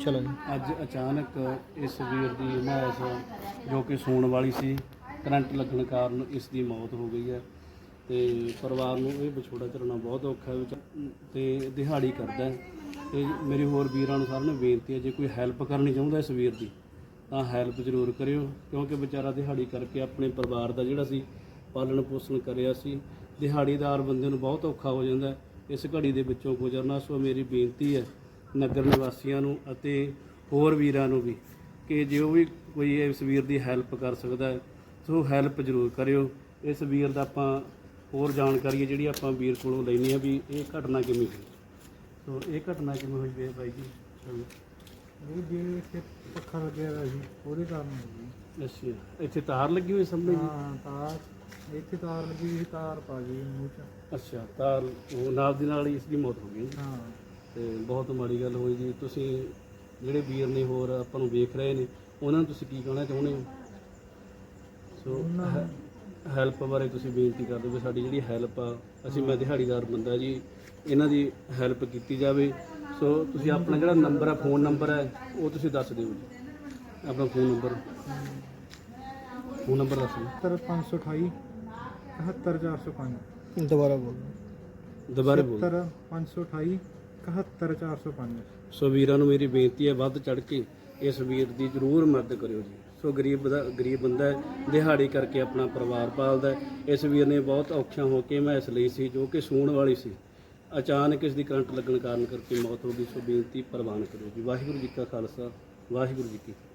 ਚਲੋ ਜੀ। ਅੱਜ ਅਚਾਨਕ ਇਸ ਵੀਰ ਦੀ ਮਾਇਸ ਜੋ ਕਿ ਸੌਣ ਵਾਲੀ ਸੀ, ਕਰੰਟ ਲੱਗਣ ਕਾਰਨ ਇਸ ਦੀ ਮੌਤ ਹੋ ਗਈ ਹੈ ਤੇ ਪਰਿਵਾਰ ਨੂੰ ਇਹ ਵਿਛੋੜਾ ਚਲਾਉਣਾ ਬਹੁਤ ਔਖਾ ਹੈ ਤੇ ਦਿਹਾੜੀ ਕਰਦਾ ਹੈ। ਤੇ ਮੇਰੀ ਹੋਰ ਵੀਰਾਂ ਨੂੰ ਸਾਰਿਆਂ ਨੂੰ ਬੇਨਤੀ ਹੈ, ਜੇ ਕੋਈ ਹੈਲਪ ਕਰਨੀ ਚਾਹੁੰਦਾ ਇਸ ਵੀਰ ਦੀ, ਤਾਂ ਹੈਲਪ ਜ਼ਰੂਰ ਕਰਿਓ, ਕਿਉਂਕਿ ਵਿਚਾਰਾ ਦਿਹਾੜੀ ਕਰਕੇ ਆਪਣੇ ਪਰਿਵਾਰ ਦਾ ਜਿਹੜਾ ਸੀ, ਪਾਲਣ ਪੋਸ਼ਣ ਕਰਿਆ ਸੀ, ਦਿਹਾੜੀਦਾਰ ਬੰਦੇ ਨੂੰ ਬਹੁਤ ਔਖਾ ਹੋ ਜਾਂਦਾ ਇਸ ਘੜੀ ਦੇ ਵਿੱਚੋਂ ਗੁਜ਼ਰਨਾ ਸੋ ਮੇਰੀ ਬੇਨਤੀ ਹੈ ਨਗਰ ਨਿਵਾਸੀਆਂ ਨੂੰ ਅਤੇ ਹੋਰ ਵੀਰਾਂ ਨੂੰ ਵੀ ਕਿ ਜੇ ਉਹ ਵੀ ਕੋਈ ਇਸ ਵੀਰ ਦੀ ਹੈਲਪ ਕਰ ਸਕਦਾ ਹੈ ਸੋ ਹੈਲਪ ਜ਼ਰੂਰ ਕਰਿਓ। ਇਸ ਵੀਰ ਦਾ ਆਪਾਂ ਹੋਰ ਜਾਣਕਾਰੀ ਹੈ ਜਿਹੜੀ ਆਪਾਂ ਵੀਰ ਕੋਲੋਂ ਲੈਣੀ ਆ ਵੀ ਇਹ ਘਟਨਾ ਕਿਵੇਂ ਹੋਈ। ਸੋ ਇਹ ਘਟਨਾ ਕਿਵੇਂ ਹੋਈ ਵੇ ਬਾਈ ਜੀ। ਇਹ ਜਿਹੜੇ ਇੱਥੇ ਪੱਖਾ ਲੱਗਿਆ ਹੋਇਆ ਸੀ ਉਹਦੇ ਕਾਰਨ ਹੋ ਗਈ ਅੱਛਾ ਇੱਥੇ ਤਾਰ ਲੱਗੀ ਹੋਈ ਸਾਹਮਣੇ ਜੀ? ਹਾਂ ਤਾਰ ਇੱਥੇ ਤਾਰ ਲੱਗੀ ਸੀ ਤਾਰ ਪਾ ਗਈ ਮੂੰਹ ਚ। ਅੱਛਾ ਤਾਰ ਉਹ ਨਾਲ ਦੀ ਨਾਲ ਹੀ ਇਸ ਦੀ ਮੌਤ ਹੋ ਗਈ ਹਾਂ। ਤੇ ਬਹੁਤ ਮਾੜੀ ਗੱਲ ਹੋਈ ਜੀ। ਤੁਸੀਂ ਜਿਹੜੇ ਵੀਰ ਨੇ ਹੋਰ ਆਪਾਂ ਨੂੰ ਵੇਖ ਰਹੇ ਨੇ ਉਹਨਾਂ ਨੂੰ ਤੁਸੀਂ ਕੀ ਕਹਿਣਾ ਚਾਹੁੰਦੇ ਹੋ? ਸੋ ਹੈਲਪ ਬਾਰੇ ਤੁਸੀਂ ਬੇਨਤੀ ਕਰਦੇ ਹੋ ਵੀ ਸਾਡੀ ਜਿਹੜੀ ਹੈਲਪ ਆ ਅਸੀਂ ਮੈਂ ਦਿਹਾੜੀਦਾਰ ਬੰਦਾ ਜੀ ਇਹਨਾਂ ਦੀ ਹੈਲਪ ਕੀਤੀ ਜਾਵੇ। ਸੋ ਤੁਸੀਂ ਆਪਣਾ ਜਿਹੜਾ ਨੰਬਰ ਹੈ ਫੋਨ ਨੰਬਰ ਹੈ ਉਹ ਤੁਸੀਂ ਦੱਸ ਦਿਓ ਜੀ। ਆਪਣਾ ਫੋਨ ਨੰਬਰ ਫੋਨ ਨੰਬਰ ਦੱਸ ਦਿਓ। 70528 71405 ਦੁਬਾਰਾ ਬੋਲੋ। ਦੁਬਾਰਾ ਬੋਲ। 70528 71405 ਸੋ ਵੀਰਾਂ ਨੂੰ ਮੇਰੀ ਬੇਨਤੀ ਹੈ ਵੱਧ ਚੜ ਕੇ ਇਸ ਵੀਰ ਦੀ ਜ਼ਰੂਰ ਮਦਦ ਕਰਿਓ ਜੀ। ਸੋ ਗਰੀਬ ਦਾ ਗਰੀਬ ਬੰਦਾ ਹੈ, ਦਿਹਾੜੀ ਕਰਕੇ ਆਪਣਾ ਪਰਿਵਾਰ ਪਾਲਦਾ ਹੈ। ਇਸ ਵੀਰ ਨੇ ਬਹੁਤ ਔਖਿਆਂ ਹੋ ਕੇ ਮੈਂ ਇਸ ਲਈ ਸੀ, ਜੋ ਕਿ ਸੂਣ ਵਾਲੀ ਸੀ। ਅਚਾਨਕ ਇਸ ਦੀ ਕਰੰਟ ਲੱਗਣ ਕਾਰਨ ਕਰਕੇ ਮੌਤ ਹੋ ਗਈ। ਸੋ ਬੇਨਤੀ ਪ੍ਰਵਾਨ ਕਰਿਓ ਜੀ। ਵਾਹਿਗੁਰੂ ਜੀ ਕਾ ਖਾਲਸਾ, ਵਾਹਿਗੁਰੂ ਜੀ ਕੀ ਫਤਿਹ।